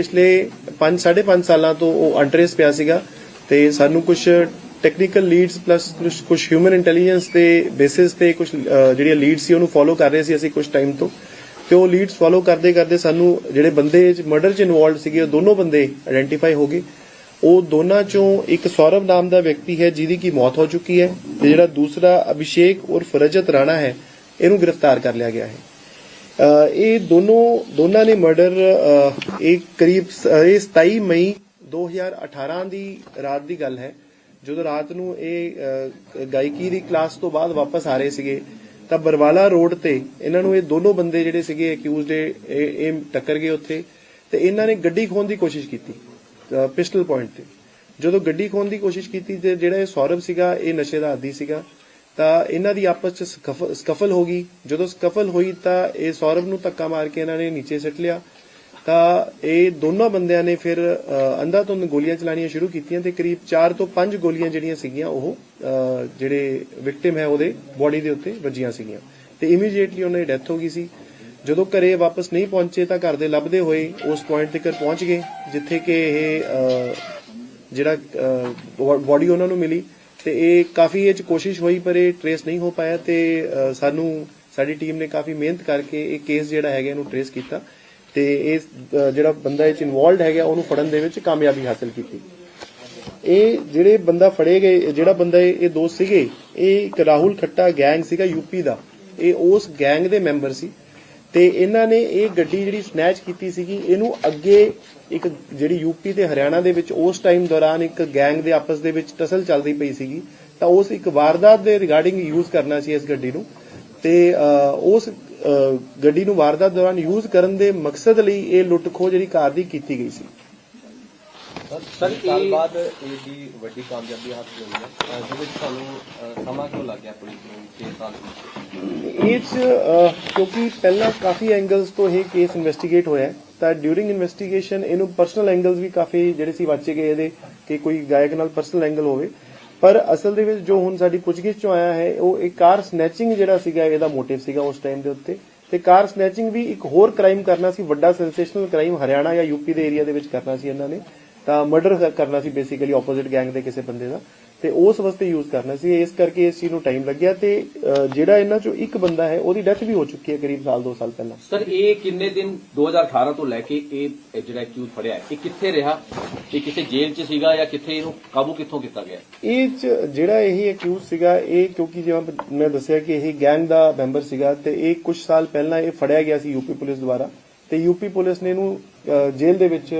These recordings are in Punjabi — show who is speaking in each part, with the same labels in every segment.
Speaker 1: ਪਿਛਲੇ 5 5.5 ਸਾਲਾਂ ਤੋਂ ਉਹ ਅੰਟਰੇਸ ਪਿਆ ਸੀਗਾ ਤੇ ਸਾਨੂੰ ਕੁਝ ਟੈਕਨੀਕਲ ਲੀਡਸ ਪਲੱਸ ਕੁਝ ਹਿਊਮਨ ਇੰਟੈਲੀਜੈਂਸ ਦੇ ਬੇਸਿਸ ਤੇ ਕੁਝ ਜਿਹੜੀਆਂ ਲੀਡਸ ਸੀ ਉਹਨੂੰ ਫੋਲੋ ਕਰ ਰਹੇ ਸੀ ਅਸੀਂ ਕੁਝ ਟਾਈਮ ਤੋਂ। ਤੇ ਉਹ ਲੀਡਸ ਫੋਲੋ ਕਰਦੇ ਕਰਦੇ ਸਾਨੂੰ ਜਿਹੜੇ ਬੰਦੇ ਮਰਡਰ 'ਚ ਇਨਵੋਲਡ ਸੀਗੇ, ਉਹ ਦੋਨੋਂ ਬੰਦੇ ਆਇਡੈਂਟੀਫਾਈ ਹੋ ਗਏ। ਉਹ ਦੋਨਾਂ ਚੋਂ ਇੱਕ ਸੌਰਵ ਨਾਮ ਦਾ ਵਿਅਕਤੀ ਹੈ, ਜਿਹਦੀ ਕੀ ਮੌਤ ਹੋ ਚੁੱਕੀ ਹੈ ਤੇ ਜਿਹੜਾ ਦੂਸਰਾ ਅਭਿਸ਼ੇਕ ਉਰਫ ਰਜਤ ਰਾਣਾ ਹੈ, ਇਹਨੂੰ ਗ੍ਰਿਫਤਾਰ ਕਰ ਲਿਆ ਗਿਆ ਹੈ। ਇਹ ਦੋਨੋਂ, ਦੋਨਾਂ ਨੇ ਮਰਡਰ ਇਹ ਕਰੀਬ ਸ- ਇਹ 27 ਮਈ 2018 ਦੀ ਰਾਤ ਦੀ ਗੱਲ ਹੈ, ਜਦੋਂ ਰਾਤ ਨੂੰ ਇਹ ਗਾਇਕੀ ਦੀ ਕਲਾਸ ਤੋਂ ਬਾਅਦ ਵਾਪਸ ਆ ਰਹੇ ਸੀਗੇ, ਤਾਂ ਬਰਵਾਲਾ ਰੋਡ ਤੇ ਇਹਨਾਂ ਨੂੰ ਇਹ ਦੋਨੋਂ ਬੰਦੇ ਜਿਹੜੇ ਸੀਗੇ ਅਕਿਊਜ਼ਡ ਇਹ ਟੱਕਰ ਗਏ ਉੱਥੇ, ਤੇ ਇਹਨਾਂ ਨੇ ਗੱਡੀ ਖੋਣ ਦੀ ਕੋਸ਼ਿਸ਼ ਕੀਤੀ ਪਿਸਟਲ ਪੁਆਇੰਟ ਤੇ। ਜਦੋਂ ਗੱਡੀ ਖੋਣ ਦੀ ਕੋਸ਼ਿਸ਼ ਕੀਤੀ ਤੇ ਜਿਹੜਾ ਇਹ ਸੌਰਵ ਸੀਗਾ, ਇਹ ਨਸ਼ੇ ਦਾ ਆਦੀ ਸੀਗਾ ਤਾਂ ਇਹਨਾਂ ਦੀ ਆਪਸ ਚ ਸਕਫਲ ਹੋ ਗਈ। ਜਦੋਂ ਸਕਫਲ ਹੋਈ ਤਾਂ ਇਹ ਸੌਰਵ ਨੂੰ ਧੱਕਾ ਮਾਰ ਕੇ ਇਹਨਾਂ ਨੇ ਨੀਚੇ ਸਿੱਟ ਲਿਆ। ਤਾਂ ਇਹ ਦੋਨੋਂ ਬੰਦਿਆਂ ਨੇ ਫਿਰ ਅ, ਅੰਧਾਧੁੰਦ ਗੋਲੀਆਂ ਚਲਾਣੀਆਂ ਸ਼ੁਰੂ ਕੀਤੀਆਂ ਤੇ ਕਰੀਬ 4 ਤੋਂ 5 ਗੋਲੀਆਂ ਜਿਹੜੀਆਂ ਸੀਗੀਆਂ ਉਹ ਜਿਹੜੇ ਵਿਕਟਿਮ ਹੈ ਉਹਦੇ ਬੋਡੀ ਦੇ ਉੱਤੇ ਵੱਜੀਆਂ ਸੀਗੀਆਂ। ਤੇ ਇਮੀਡੀਏਟਲੀ ਉਹਨਾਂ ਦੀ ਡੈਥ ਹੋ ਗਈ ਸੀ। ਜਦੋਂ ਘਰੇ ਵਾਪਸ ਨਹੀਂ ਪਹੁੰਚੇ ਤਾਂ ਘਰ ਦੇ ਲੱਭਦੇ ਹੋਏ ਉਸ ਪੁਆਇੰਟ ਤੱਕ ਪਹੁੰਚ ਗਏ ਜਿੱਥੇ ਕਿ ਇਹ ਜਿਹੜਾ ਬੋਡੀ ਉਹਨਾਂ ਨੂੰ ਮਿਲੀ। ਤੇ ਇਹ ਕਾਫੀ ਇਹ ਚ ਕੋਸ਼ਿਸ਼ ਹੋਈ, ਪਰ ਇਹ ਟਰੇਸ ਨਹੀਂ ਹੋ ਪਾਇਆ ਤੇ ਸਾਨੂੰ, ਸਾਡੀ ਟੀਮ ਨੇ ਕਾਫੀ ਮਿਹਨਤ ਕਰਕੇ ਇਹ ਕੇਸ ਜਿਹੜਾ ਹੈਗਾ ਇਹਨੂੰ ਟਰੇਸ ਕੀਤਾ ਤੇ ਇਹ ਜਿਹੜਾ ਬੰਦਾ ਇਹ ਚ ਇਨਵੋਲਡ ਹੈਗਾ, ਉਹਨੂੰ ਫੜਨ ਦੇ ਵਿੱਚ ਕਾਮਯਾਬੀ ਹਾਸਲ ਕੀਤੀ। ਇਹ ਜਿਹੜੇ ਬੰਦਾ ਫੜੇ ਗਏ ਜਿਹੜਾ ਬੰਦਾ ਇਹ ਇਹ ਦੋਸਤ ਸੀਗੇ, ਇਹ ਇੱਕ ਰਾਹੁਲ ਖੱਟਾ ਗੈਂਗ ਸੀਗਾ ਯੂਪੀ ਦਾ। ਇਹ ਉਸ ਗੈਂਗ ਦੇ ਮੈਂਬਰ ਸੀ। ਤੇ ਇਹਨਾਂ ਨੇ ਇਹ ਗੱਡੀ ਜਿਹੜੀ ਸਨੈਚ ਕੀਤੀ ਸੀਗੀ, ਇਹਨੂੰ ਅੱਗੇ ਇੱਕ ਜਿਹੜੀ ਯੂਪੀ ਤੇ ਹਰਿਆਣਾ ਦੇ ਵਿੱਚ ਉਸ ਟਾਈਮ ਦੌਰਾਨ ਇੱਕ ਗੈਂਗ ਦੇ ਆਪਸ ਦੇ ਵਿੱਚ ਟਸਲ ਚੱਲਦੀ ਪਈ ਸੀਗੀ। ਤਾਂ ਉਸ ਇੱਕ ਵਾਰਦਾਤ ਦੇ ਰਿਗਾਰਡਿੰਗ ਯੂਜ਼ ਕਰਨਾ ਸੀ ਇਸ ਗੱਡੀ ਨੂੰ। ਤੇ ਉਸ ਗੱਡੀ ਨੂੰ ਵਾਰਦਾਤ ਦੌਰਾਨ ਯੂਜ਼ ਕਰਨ ਦੇ ਮਕਸਦ ਲਈ ਇਹ ਲੁੱਟ ਖੋਹ ਜਿਹੜੀ ਕਾਰ ਦੀ ਕੀਤੀ ਗਈ ਸੀ।
Speaker 2: ਸਰ ਬਾਅਦ ਇਹਦੀ ਵੱਡੀ ਕਾਮਯਾਬੀ ਹਾਸਲ ਹੋਈ ਹੈ ਅਹ ਜਿਹਦੇ ਵਿੱਚ ਤੁਹਾਨੂੰ ਸਮਾਂ ਕਿਉਂ ਲੱਗ ਗਿਆ ਪੁਲਿਸ ਨੂੰ 6 ਸਾਲ ਵਿੱਚ
Speaker 1: ਇਹ 'ਚ ਅਹ, ਕਿਉਂਕਿ ਪਹਿਲਾਂ ਕਾਫੀ ਐਂਗਲਸ ਤੋਂ ਇਹ ਕੇਸ ਇਨਵੈਸਟੀਗੇਟ ਹੋਇਆ ਹੈ, ਤਾਂ ਡਿਊਰਿੰਗ ਇਨਵੈਸਟੀਗੇਸ਼ਨ ਇਹਨੂੰ ਪਰਸਨਲ ਐਂਗਲਸ ਵੀ ਕਾਫੀ ਜਿਹੜੇ ਸੀ ਵਾਚੇ ਗਏ ਇਹਦੇ ਕਿ ਕੋਈ ਗਾਇਕ ਨਾਲ ਪਰਸਨਲ ਐਂਗਲ ਹੋਵੇ। ਪਰ ਅਸਲ ਦੇ ਵਿੱਚ ਜੋ ਹੁਣ ਸਾਡੀ ਪੁੱਛਗਿੱਛ ਚੋਂ ਆਇਆ ਹੈ ਉਹ ਇੱਕ ਕਾਰ ਸਨੈਚਿੰਗ ਜਿਹੜਾ ਸੀਗਾ ਇਹਦਾ ਮੋਟਿਵ ਸੀਗਾ ਉਸ ਟਾਈਮ ਦੇ ਉੱਤੇ। ਤੇ ਕਾਰ ਸਨੈਚਿੰਗ ਵੀ ਇੱਕ ਹੋਰ ਕ੍ਰਾਈਮ ਕਰਨਾ ਸੀ ਵੱਡਾ ਸੈਂਸੇਸ਼ਨਲ ਕ੍ਰਾਈਮ ਹਰਿਆਣਾ ਜਾਂ ਯੂਪੀ ਦੇ ਏਰੀਆ ਦੇ ਵਿੱਚ ਕਰਨਾ ਸੀ ਇਹਨਾਂ ਨੇ। ਤਾਂ ਮਰਡਰ ਕਰਨਾ ਸੀ ਬੇਸਿਕਲੀ ਆਪੋਜ਼ਿਟ ਗੈਂਗ ਦੇ ਕਿਸੇ ਬੰਦੇ ਦਾ। ਤੇ ਉਸ ਵਾਸਤੇ ਯੂਜ਼ ਕਰਨਾ ਸੀ। ਇਸ ਕਰਕੇ ਇਸ ਚੀਜ਼ ਨੂੰ ਟਾਈਮ ਲੱਗਿਆ ਤੇ ਜਿਹੜਾ ਇਹਨਾਂ ਚੋਂ ਇੱਕ ਬੰਦਾ ਹੈ ਉਹਦੀ ਡੈਥ ਵੀ ਹੋ ਚੁੱਕੀ ਹੈ ਕਰੀਬ ਸਾਲ 2 ਸਾਲ ਪਹਿਲਾਂ।
Speaker 3: ਸਰ ਇਹ ਕਿੰਨੇ ਦਿਨ 2018 ਤੋਂ ਲੈ ਕੇ ਇਹ ਜਿਹੜਾ ਐਕਿਊਜ਼ ਫੜਿਆ ਹੈ ਇਹ ਕਿੱਥੇ ਰਿਹਾ? ਇਹ ਕਿਸੇ ਜੇਲ੍ਹ 'ਚ ਸੀਗਾ ਜਾਂ ਕਿੱਥੇ ਇਹਨੂੰ ਕਾਬੂ ਕਿੱਥੋਂ ਕੀਤਾ ਗਿਆ?
Speaker 1: ਇਹ 'ਚ ਜਿਹੜਾ ਇਹ ਅਕਿਊਜ਼ ਸੀਗਾ ਇਹ ਕਿਉਂਕਿ ਜਿਵੇਂ ਮੈਂ ਦੱਸਿਆ ਕਿ ਇਹ ਗੈਂਗ ਦਾ ਮੈਂਬਰ ਸੀਗਾ ਤੇ ਇਹ ਕੁਝ ਸਾਲ ਪਹਿਲਾਂ ਇਹ ਫੜਿਆ ਗਿਆ ਸੀ ਯੂਪੀ ਪੁਲਿਸ ਦੁਆਰਾ। ਤੇ ਯੂਪੀ ਪੁਲਿਸ ਨੇ ਇਹਨੂੰ ਅਹ, ਜੇਲ੍ਹ ਦੇ ਵਿੱਚ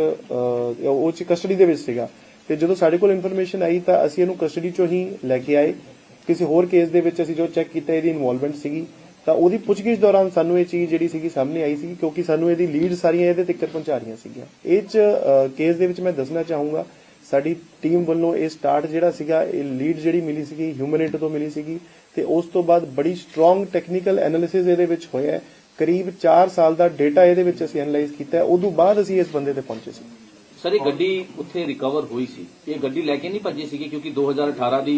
Speaker 1: ਉਹ ਚ ਕਸਟਡੀ ਦੇ ਵਿੱਚ ਸੀਗਾ। ਤੇ ਜਦੋਂ ਸਾਡੇ ਕੋਲ ਇਨਫੋਰਮੇਸ਼ਨ ਆਈ ਤਾਂ ਅਸੀਂ ਇਹਨੂੰ ਕਸਟਡੀ ਚੋਂ ਹੀ ਲੈ ਕੇ ਆਏ। ਕਿਸੇ ਹੋਰ ਕੇਸ ਦੇ ਵਿੱਚ ਅਸੀਂ ਜੋ ਚੈੱਕ ਕੀਤਾ ਇਹਦੀ ਇਨਵੋਲਵਮੈਂਟ ਸੀਗੀ। ਤਾਂ ਉਹਦੀ ਪੁੱਛਗਿੱਛ ਦੌਰਾਨ ਸਾਨੂੰ ਇਹ ਚੀਜ਼ ਜਿਹੜੀ ਸੀਗੀ ਸਾਹਮਣੇ ਆਈ ਸੀ ਕਿਉਂਕਿ ਸਾਨੂੰ ਇਹਦੀ ਲੀਡ ਸਾਰੀਆਂ ਇਹਦੇ ਤੱਕ ਪਹੁੰਚਾ ਰਹੀਆਂ ਸੀਗੀਆਂ। ਇਹ ਚ ਕੇਸ ਦੇ ਵਿੱਚ ਮੈਂ ਦੱਸਣਾ ਚਾਹੂੰਗਾ ਸਾਡੀ ਟੀਮ ਵੱਲੋਂ ਇਹ ਸਟਾਰਟ ਜਿਹੜਾ ਸੀਗਾ ਇਹ ਲੀਡ ਜਿਹੜੀ ਮਿਲੀ ਸੀਗੀ ਹਿਊਮਨਿਟ ਤੋਂ ਮਿਲੀ ਸੀਗੀ ਤੇ ਉਸ ਤੋਂ ਬਾਅਦ ਬੜੀ ਸਟਰੋਂਗ ਟੈਕਨੀਕਲ ਐਨਾਲਿਸਿਸ ਇਹਦੇ ਵਿੱਚ ਹੋਇਆ ਹੈ। ਕਰੀਬ 4 ਸਾਲ ਦਾ ਡਾਟਾ ਇਹਦੇ ਵਿੱਚ ਅਸੀਂ ਐਨਾਲਾਈਜ਼ ਕੀਤਾ ਉਦੋਂ ਬਾਅਦ ਅਸੀਂ ਇਸ ਬੰਦੇ ਤੇ ਪਹੁੰਚੇ ਸੀ।
Speaker 3: ਸਰ ਇਹ ਗੱਡੀ ਉੱਥੇ ਰਿਕਵਰ ਹੋਈ ਸੀ। ਇਹ ਗੱਡੀ ਲੈ ਕੇ ਨਹੀਂ ਭੱਜੇ ਸੀਗੇ ਕਿਉਂਕਿ 2018 ਦੀ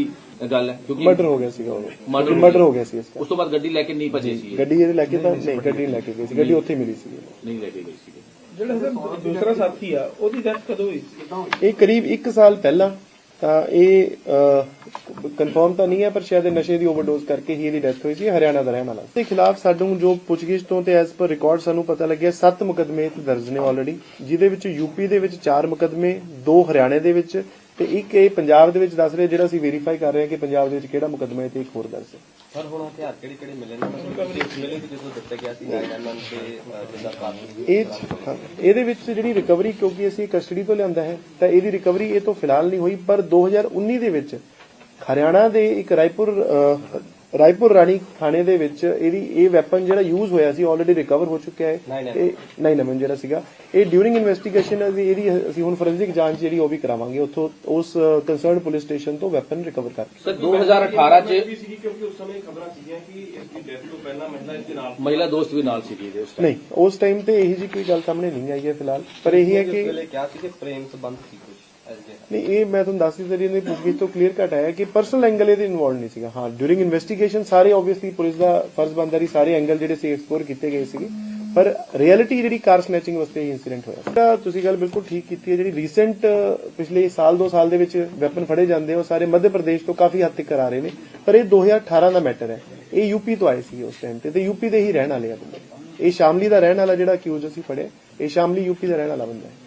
Speaker 3: ਗੱਲ ਹੈ ਕਿਉਂਕਿ
Speaker 1: ਮਰਡਰ ਹੋ ਗਿਆ ਸੀਗਾ ਉਹ
Speaker 3: Murder
Speaker 1: ਮਰਡਰ ਹੋ ਗਿਆ। ਸੀ ਇਸ
Speaker 3: ਉਸ ਤੋਂ ਬਾਅਦ ਗੱਡੀ ਲੈ ਕੇ ਨਹੀਂ ਭੱਜੇ ਸੀ
Speaker 1: ਗੱਡੀ ਇਹਦੇ ਲੈ ਕੇ ਤਾਂ ਨਹੀਂ ਗੱਡੀ ਲੈ ਕੇ ਗਈ ਸੀ। ਗੱਡੀ ਉੱਥੇ ਮਿਲੀ ਸੀ
Speaker 3: ਨਹੀਂ ਲੈ ਕੇ ਗਏ ਸੀਗੇ।
Speaker 4: ਜਿਹੜਾ ਸਰ ਦੂਸਰਾ ਸਾਥੀ ਆ ਉਹਦੀ ਡੈਥ ਕਦੋਂ ਹੋਈ ਸੀ?
Speaker 1: ਇਹ ਕਰੀਬ 1 ਸਾਲ ਪਹਿਲਾਂ ਤਾਂ ਇਹ ਕਨਫਰਮ ਤਾਂ ਨਹੀਂ ਹੈ, ਪਰ ਸ਼ਾਇਦ ਨਸ਼ੇ ਦੀ ਓਵਰਡੋਜ਼ ਕਰਕੇ ਹੀ ਇਹਦੀ ਡੈਥ ਹੋਈ ਸੀ, ਹਰਿਆਣਾ ਦਾ ਰਹਿਣ ਵਾਲਾ। ਦੇ ਖਿਲਾਫ ਸਾਨੂੰ ਜੋ ਪੁੱਛਗਿੱਛ ਤੋਂ ਤੇ ਐਸ ਪਰ ਰਿਕਾਰਡ ਸਾਨੂੰ ਪਤਾ ਲੱਗਿਆ 7 ਮੁਕਦਮੇ ਦਰਜ ਨੇ ਆਲਰੇਡੀ ਜਿਹਦੇ ਵਿੱਚ ਯੂਪੀ ਦੇ ਵਿੱਚ 4 ਮੁਕਦਮੇ 2 ਹਰਿਆਣੇ ਦੇ ਵਿੱਚ ਤੇ ਇੱਕ ਇਹ ਪੰਜਾਬ ਦੇ ਵਿੱਚ ਦੱਸ ਰਹੇ ਜਿਹੜਾ ਅਸੀਂ ਵੈਰੀਫਾਈ ਕਰ ਰਹੇ ਹਾਂ ਕਿ ਪੰਜਾਬ ਦੇ ਵਿੱਚ ਕਿਹੜਾ ਮੁਕਦਮਾ ਹੈ ਤੇ ਇੱਕ ਹੋਰ ਹੈ
Speaker 2: ਸਰ ਹੁਣ ਹਥਿਆਰ ਕਿਹੜੇ ਕਿਹੜੇ ਮਿਲੇ ਨੇ? ਮਿਲੇ ਸੀ ਜਦੋਂ ਦਿੱਤਾ ਗਿਆ ਸੀ 9mm ਤੇ ਜਿੰਦਾ ਕਾਰਤੂਸ
Speaker 1: ਇਹ ਇਹਦੇ ਵਿੱਚ ਜਿਹੜੀ ਰਿਕਵਰੀ ਕਿਉਂਕਿ ਅਸੀਂ ਕਸਟਡੀ ਤੋਂ ਲਿਆਂਦਾ ਹੈ ਤਾਂ ਇਹਦੀ ਰਿਕਵਰੀ ਇਹ ਤੋਂ ਫਿਲਹਾਲ ਨਹੀਂ ਹੋਈ ਪਰ 2019 ਦੇ ਵਿੱਚ ਹਰਿਆਣਾ ਦੇ ਇੱਕ ਰਾਏਪੁਰ ਰਾਏਪੁਰ ਰਾਣੀ ਥਾਣੇ ਦੇ ਵਿੱਚ ਇਹਦੀ ਇਹ ਵੈਪਨ ਜਿਹੜਾ ਯੂਜ਼ ਹੋਇਆ ਸੀ ਆਲਰੇਡੀ ਰਿਕਵਰ ਹੋ ਚੁੱਕਿਆ ਹੈ।
Speaker 2: 9mm
Speaker 1: ਇਹ 9mm ਜਿਹੜਾ ਸੀਗਾ। ਇਹ ਡਿਊਰਿੰਗ ਇਨਵੈਸਟੀਗੇਸ਼ਨ ਇਹਦੀ ਅਸੀਂ ਹੁਣ ਫੋਰੈਂਸਿਕ ਜਾਂਚ ਜਿਹੜੀ ਉਹ ਵੀ ਕਰਾਵਾਂਗੇ। ਉੱਥੋਂ ਉਸ ਕੰਸਰਨਡ ਪੁਲਿਸ ਸਟੇਸ਼ਨ ਤੋਂ ਵੈਪਨ ਰਿਕਵਰ ਕਰ
Speaker 3: ਸਰ 2018 'ਚ
Speaker 4: ਕਿਉਂਕਿ ਉਸ ਸਮੇਂ ਖਬਰਾਂ ਸੀਗੀਆਂ ਕਿ ਇਸ ਦੀ ਡੈਥ ਤੋਂ ਪਹਿਲਾਂ ਮਹਿਲਾ ਇਸ ਦੇ ਨਾਲ
Speaker 3: ਮਹਿਲਾ ਦੋਸਤ ਵੀ ਨਾਲ ਸੀਗੀ ਇਹਦੇ ਉਸ time।
Speaker 1: ਨਹੀਂ ਉਸ ਟਾਈਮ ਤੇ ਇਹੀ ਜੀ ਕੋਈ ਗੱਲ ਸਾਹਮਣੇ ਨਹੀਂ ਆਈ ਹੈ ਫਿਲਹਾਲ। ਪਰ ਇਹੀ ਹੈ
Speaker 2: ਉਸ
Speaker 1: ਕਿ
Speaker 2: ਵੇਲੇ ਕਿਹਾ ਸੀ ਕਿ ਪ੍ਰੇਮ ਸੰਬੰਧ ਸੀ ਕੁਝ
Speaker 1: ਨਹੀਂ ਇਹ ਮੈਂ ਤੁਹਾਨੂੰ ਦੱਸ ਦਿੱਤਾ ਜੀ, ਇਹਨੇ ਪੁੱਛਗਿੱਛ ਤੋਂ ਕਲੀਅਰ ਕੱਟ ਆਇਆ ਕਿ ਪਰਸਨਲ ਐਂਗਲ ਇਹਦੇ ਇਨਵੋਲਡ ਨਹੀਂ ਸੀਗਾ। ਹਾਂ ਡਿਊਰਿੰਗ ਇਨਵੈਸਟੀਗੇਸ਼ਨ ਸਾਰੇ ਆਬਵੀਅਸਲੀ ਪੁਲਿਸ ਦਾ ਫਰਜ਼ ਬਣਦਾ ਸੀ ਸਾਰੇ ਐਂਗਲ ਜਿਹੜੇ ਸੀ ਐਕਸਪਲੋਰ ਕੀਤੇ ਗਏ ਸੀਗੇ। ਪਰ ਰਿਐਲਿਟੀ ਜਿਹੜੀ ਕਾਰ ਸਨੈਚਿੰਗ ਵਾਸਤੇ ਇਹ ਇਨਸੀਡੈਂਟ ਹੋਇਆ। ਤਾਂ ਤੁਸੀਂ ਗੱਲ ਬਿਲਕੁਲ ਠੀਕ ਕੀਤੀ ਹੈ, ਜਿਹੜੀ ਰੀਸੈਂਟ ਪਿਛਲੇ ਸਾਲ, ਦੋ ਸਾਲ ਦੇ ਵਿੱਚ ਵੈਪਨ ਫੜੇ ਜਾਂਦੇ ਉਹ ਸਾਰੇ ਮੱਧ ਪ੍ਰਦੇਸ਼ ਤੋਂ ਕਾਫੀ ਹੱਦ ਤੱਕ ਆ ਰਹੇ ਨੇ। ਪਰ ਇਹ 2018 ਦਾ ਮੈਟਰ ਹੈ। ਇਹ ਯੂਪੀ ਤੋਂ ਆਏ ਸੀ ਉਸ ਟਾਈਮ ਤੇ ਤੇ ਯੂਪੀ ਦੇ ਹੀ ਰਹਿਣ ਵਾਲੇ ਆ ਬੰਦੇ। ਇਹ ਸ਼ਾਮਲੀ ਦਾ ਰਹਿਣ ਵਾਲਾ ਜਿਹੜਾ ਅਕਿਊਜ਼ ਅਸੀਂ ਫੜਿਆ, ਇਹ ਸ਼ਾਮਲੀ ਯੂਪੀ ਦਾ ਰਹਿਣ ਵਾਲਾ ਬੰਦਾ ਹੈ।